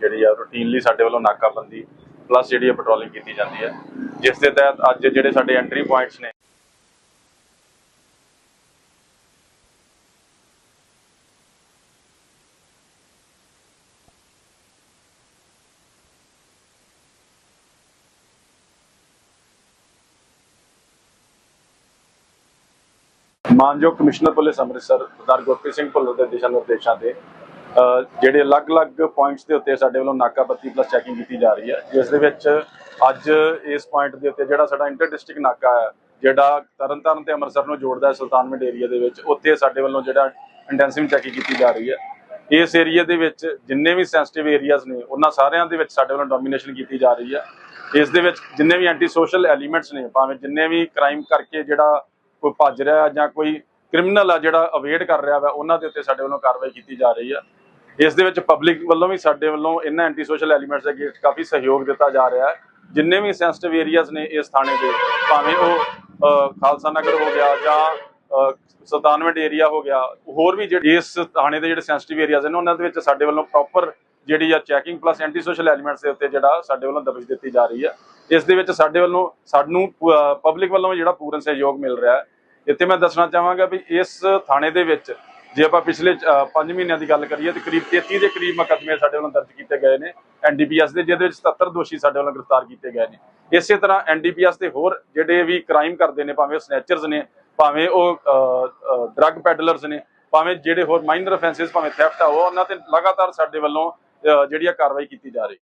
ਜਿਹੜੀ ਹੈ ਰੂਟੀਨਲੀ ਸਾਡੇ ਵੱਲੋਂ ਨਾਕਾਬੰਦੀ ਪਲੱਸ ਜਿਹੜੀ ਹੈ ਪੈਟਰੋਲਿੰਗ ਕੀਤੀ ਜਾਂਦੀ ਹੈ ਜਿਸ ਦੇ ਤਹਿਤ ਅੱਜ ਜਿਹੜੇ ਸਾਡੇ ਐਂਟਰੀ ਪੁਆਇੰਟਸ ਨੇ ਮਾਨਯੋਗ ਕਮਿਸ਼ਨਰ ਪੁਲਿਸ ਅੰਮ੍ਰਿਤਸਰ, ਸਰਦਾਰ ਗੁਰਪ੍ਰੀਤ ਸਿੰਘ ਭੁੱਲਰ ਦੇ ਦਿਸ਼ਾ ਨਿਰਦੇਸ਼ਾਂ ਤੇ ਜਿਹੜੇ ਅਲੱਗ-ਅਲੱਗ ਪੁਆਇੰਟਸ ਦੇ ਉੱਤੇ ਸਾਡੇ ਵੱਲੋਂ ਨਾਕਾਬੰਦੀ ਪਲੱਸ ਚੈਕਿੰਗ ਕੀਤੀ ਜਾ ਰਹੀ ਹੈ, ਜਿਸ ਦੇ ਵਿੱਚ ਅੱਜ ਇਸ ਪੁਆਇੰਟ ਦੇ ਉੱਤੇ ਜਿਹੜਾ ਸਾਡਾ ਇੰਟਰ ਡਿਸਟ੍ਰਿਕਟ ਨਾਕਾ ਹੈ, ਜਿਹੜਾ ਤਰਨਤਾਰਨ ਤੇ ਅੰਮ੍ਰਿਤਸਰ ਨੂੰ ਜੋੜਦਾ ਹੈ ਸੁਲਤਾਨਵਿੰਡ ਏਰੀਆ ਦੇ ਵਿੱਚ, ਉੱਥੇ ਸਾਡੇ ਵੱਲੋਂ ਜਿਹੜਾ ਇੰਟੈਂਸਿਵ ਚੈਕਿੰਗ ਕੀਤੀ ਜਾ ਰਹੀ ਹੈ। ਇਸ ਏਰੀਆ ਦੇ ਵਿੱਚ ਜਿੰਨੇ ਵੀ ਸੈਂਸਿਟਿਵ ਏਰੀਆਜ਼ ਨੇ, ਉਹਨਾਂ ਸਾਰਿਆਂ ਦੇ ਵਿੱਚ ਸਾਡੇ ਵੱਲੋਂ ਡੋਮੀਨੇਸ਼ਨ ਕੀਤੀ ਜਾ ਰਹੀ ਹੈ। ਇਸ ਦੇ ਵਿੱਚ ਜਿੰਨੇ ਵੀ ਐਂਟੀ ਸੋਸ਼ਲ ਐਲੀਮੈਂਟਸ ਨੇ, ਭਾਵੇਂ ਜਿੰਨੇ ਵੀ ਕ੍ਰਾਈਮ ਕਰਕੇ ਜਿਹੜਾ ਕੋਈ ਭੱਜ ਰਿਹਾ ਜਾਂ ਕੋਈ ਕ੍ਰਿਮੀਨਲ ਆ ਜਿਹੜਾ ਅਵੇਡ ਕਰ ਰਿਹਾ ਵਾ, ਉਹਨਾਂ ਦੇ ਉੱਤੇ ਸਾਡੇ ਵੱਲੋਂ ਕਾਰਵਾਈ ਕੀਤੀ ਜਾ ਰਹੀ ਆ ਇਸ ਦੇ ਵਿੱਚ ਪਬਲਿਕ ਵੱਲੋਂ ਵੀ ਸਾਡੇ ਵੱਲੋਂ ਇਹਨਾਂ ਐਂਟੀ ਸੋਸ਼ਲ ਐਲੀਮੈਂਟਸ ਦੇ ਅਗੇਂਸਟ ਕਾਫੀ ਸਹਿਯੋਗ ਦਿੱਤਾ ਜਾ ਰਿਹਾ ਹੈ। ਜਿੰਨੇ ਵੀ ਸੈਂਸਿਟਿਵ ਏਰੀਆਜ਼ ਨੇ ਇਸ ਥਾਣੇ ਦੇ ਭਾਵੇਂ ਉਹ ਖਾਲਸਾ ਨਗਰ ਹੋ ਗਿਆ ਜਾਂ ਅਹ, ਸੁਲਤਾਨਵਿੰਡ ਏਰੀਆ ਹੋ ਗਿਆ ਹੋਰ ਵੀ ਜਿਹੜੇ ਇਸ ਥਾਣੇ ਦੇ ਜਿਹੜੇ ਸੈਂਸਿਟਿਵ ਏਰੀਆਜ਼ ਨੇ ਉਹਨਾਂ ਦੇ ਵਿੱਚ ਸਾਡੇ ਵੱਲੋਂ ਪ੍ਰੋਪਰ ਜਿਹੜੀ ਆ checking plus anti social elements ਦੇ ਉੱਤੇ ਜਿਹੜਾ ਸਾਡੇ ਵੱਲੋਂ ਦਬਿਸ਼ ਦਿੱਤੀ ਜਾ ਰਹੀ ਹੈ। ਇਸ ਦੇ ਵਿੱਚ ਸਾਡੇ ਵੱਲੋਂ ਸਾਨੂੰ ਪਬਲਿਕ ਵੱਲੋਂ ਵੀ ਜਿਹੜਾ ਪੂਰਨ ਸਹਿਯੋਗ ਮਿਲ ਰਿਹਾ ਹੈ। ਇੱਥੇ ਮੈਂ ਦੱਸਣਾ ਚਾਹਾਂਗਾ ਵੀ ਇਸ ਥਾਣੇ ਦੇ ਵਿੱਚ ਜੇ ਆਪਾਂ ਪਿਛਲੇ 5 ਮਹੀਨਿਆਂ ਦੀ ਗੱਲ ਕਰੀਏ ਤੇ ਕਰੀਬ 33 ਦੇ ਕਰੀਬ ਮੁਕੱਦਮੇ ਸਾਡੇ ਵੱਲੋਂ ਦਰਜ ਕੀਤੇ ਗਏ ਨੇ ਐਨਡੀਪੀਐਸ ਦੇ, ਜਿਹਦੇ ਵਿੱਚ 77 ਦੋਸ਼ੀ ਸਾਡੇ ਵੱਲੋਂ ਗ੍ਰਿਫਤਾਰ ਕੀਤੇ ਗਏ ਨੇ। ਇਸੇ ਤਰ੍ਹਾਂ ਐਨਡੀਪੀਐਸ ਦੇ ਹੋਰ ਜਿਹੜੇ ਵੀ ਕ੍ਰਾਈਮ ਕਰਦੇ ਨੇ, ਭਾਵੇਂ ਉਹ ਸਨੈਚਰਸ ਨੇ, ਭਾਵੇਂ ਉਹ ਡਰੱਗ ਪੈਡਲਰਸ ਨੇ, ਭਾਵੇਂ ਜਿਹੜੇ ਹੋਰ ਮਾਈਨਰ ਅਫੈਂਸਸ, ਭਾਵੇਂ ਥੈਫਟ ਆ, ਉਹ ਉਹਨਾਂ ਤੇ ਲਗਾਤਾਰ ਸਾਡੇ ਵੱਲੋਂ ਜਿਹੜੀ ਆ ਕਾਰਵਾਈ ਕੀਤੀ ਜਾ ਰਹੀ।